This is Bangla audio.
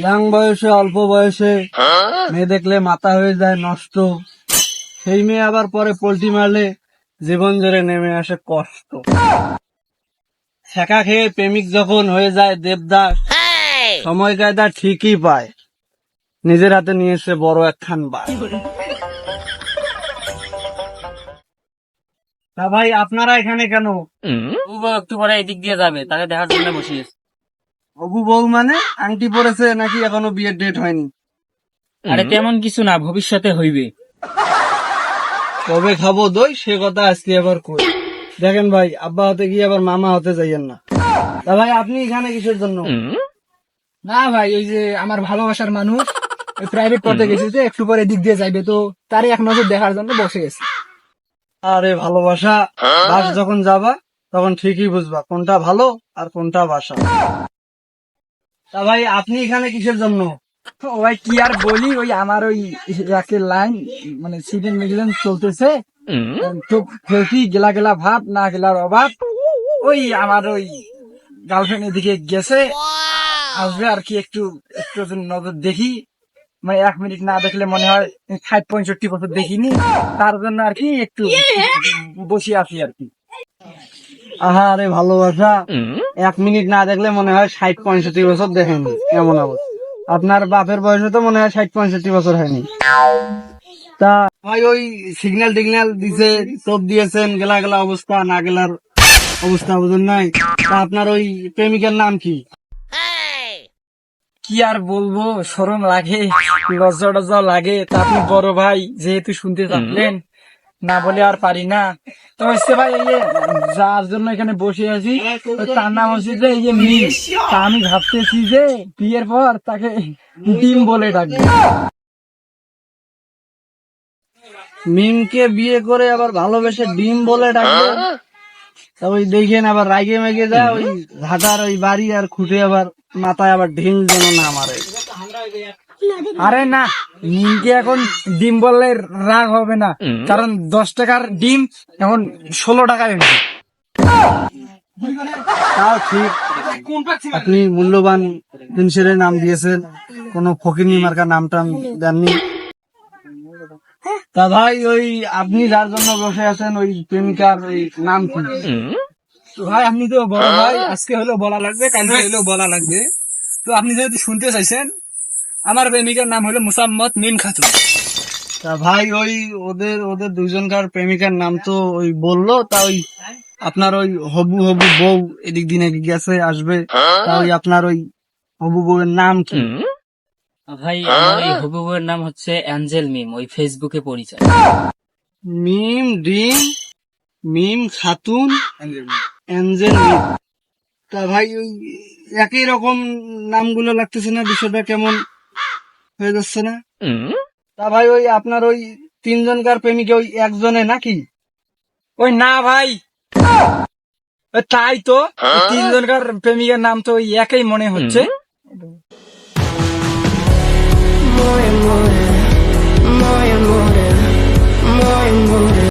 ইয়াং বয়সে অল্প বয়সে মেয়ে দেখলে মাথা হয়ে যায় নষ্ট। সেই মেয়ে আবার পরে পোল্টি মারলে জীবন জুড়ে নেমে আসে কষ্ট। ছেঁকা খেয়ে প্রেমিক যখন হয়ে যায় দেবদাস সময় কায়দা ঠিকই পায়। নিজের হাতে নিয়েছে বড় একখান বার তা ভাই আপনারা এখানে কেন? একটু পরে এদিক দিয়ে যাবে তাকে দেখার জন্য বসিয়েছে। অবু বউ মানে আংটি পরেছে নাকি এখনও বিয়ের ডেট হয়নি। আরে তেমন কিছু না ভবিষ্যতে হইবে। কবে খাব দই সে কথা আজকে আবার কই। দেখেন ভাই আব্বা হতে গিয়ে আবার মামা হতে যাইয়েন না। তা ভাই আপনি এখানে কিসের জন্য? না ভাই ওই যে আমার ভালোবাসার মানুষ প্রাইভেট পড়তে গেছি যে একটু পরে দিক দিয়ে যাইবে তো তারই এক নজর দেখার জন্য বসে গেছি। আরে ভালোবাসা বাস যখন যাবা তখন ঠিকই বুঝবা কোনটা ভালো আর কোনটা বাসা। তা ভাই আপনি এখানে কিসের জন্য? ও ভাই কি আর বলি ওই আমার ওই একের লাইন মানে সিজন মিডলেন চলতেছে। তো ফেলতি গেলা গেলা ভাব না গেলার অভাব। ওই আমার ওই গার্লফ্রেন্ড এদিকে গেছে। আসবে আর কি একটু একটু নজর দেখি। মানে এক মিনিট না দেখলে মনে হয় ষাট পঁয়ষট্টি বছর দেখিনি। তার জন্য আর কি একটু বসে আছি আর কি। আহা আরে ভালোবাসা এক মিনিট না দেখলে মনে হয় ষাট পঁয়ষট্টি বছর দেখেনি। এমন অবস্থা? আপনার বাপের বয়সে তো মনে হয় ষাট পঁয়ষট্টি বছর হয়নি। তা ভাই ওই সিগন্যাল টিগন্যাল দিছে টোপ দিয়েছেন গেলা গেলা অবস্থা না গেলার অবস্থা বুঝুন নাই। তা আপনার ওই প্রেমিকের নাম কি? কি আর বলব সরম লাগে লজ্জা টজ্জা লাগে। তা আপনি বড় ভাই যেহেতু শুনতে চাচ্লেন না বলে আর পারি না। তো হচ্ছে ভাই, এই যে যার জন্য এখানে বসে আছি তার নাম হচ্ছে যে এই যে মিম। তা আমি ভাবতেছি যে বিয়ের পর তাকে ডিম বলে ডাকবো। মিমকে বিয়ে করে আবার ভালোবেসে ডিম বলে ডাকবে। তা ওই দেখেন আবার রাগে মেগে যায়, ওই ঘাটার ওই বাড়ি আর খুঁটে আবার মাথায় আবার ঢিল যেন না মারে। আরে না মিমকে এখন ডিম বললে রাগ হবে না। কারণ দশ টাকার ডিম এখন ষোলো টাকায় হয়েছে। তাও ঠিক। আপনি মূল্যবান জিনিসের নাম দিয়েছেন। কোন ফকিনি মার্কা নাম টাম দেননি। তা ভাই ওই আপনি যার জন্য বসে আছেন ওই প্রেমিকার ওই নাম কি? তো ভাই আপনি তো বড় ভাই আজকে হলেও বলা লাগবে কালকে হলেও বলা লাগবে। তো আপনি যেহেতু শুনতে চাইছেন আমার প্রেমিকার নাম হলো মুসাম্মদ মিম খাতুন। তা ভাই ওই ওদের ওদের দুজনকার প্রেমিকার নাম তো ওই বলল তা ওই আপনার ওই হবু হবু বউ এদিক দিনে গেছে আসবে। তা ওই আপনার ওই হবু বউয়ের নাম কি? ভাই আমার এই হবু বউয়ের নাম হচ্ছে অ্যাঞ্জেল মিম ওই ফেসবুকে পরিচয়। মিম ডিম মিম খাতুন অ্যাঞ্জেল মিম। তা ভাই ওই একই রকম নামগুলো লাগতেছে না বিষয়টা কেমন? হয়ে যাচ্ছে না? তা ভাই ওই আপনার ওই তিনজনকার প্রেমিকে ওই একজনে নাকি? ওই না ভাই। ওই তাই তো ওই তিনজনকার প্রেমিকের নাম তো ওই একই মনে হচ্ছে।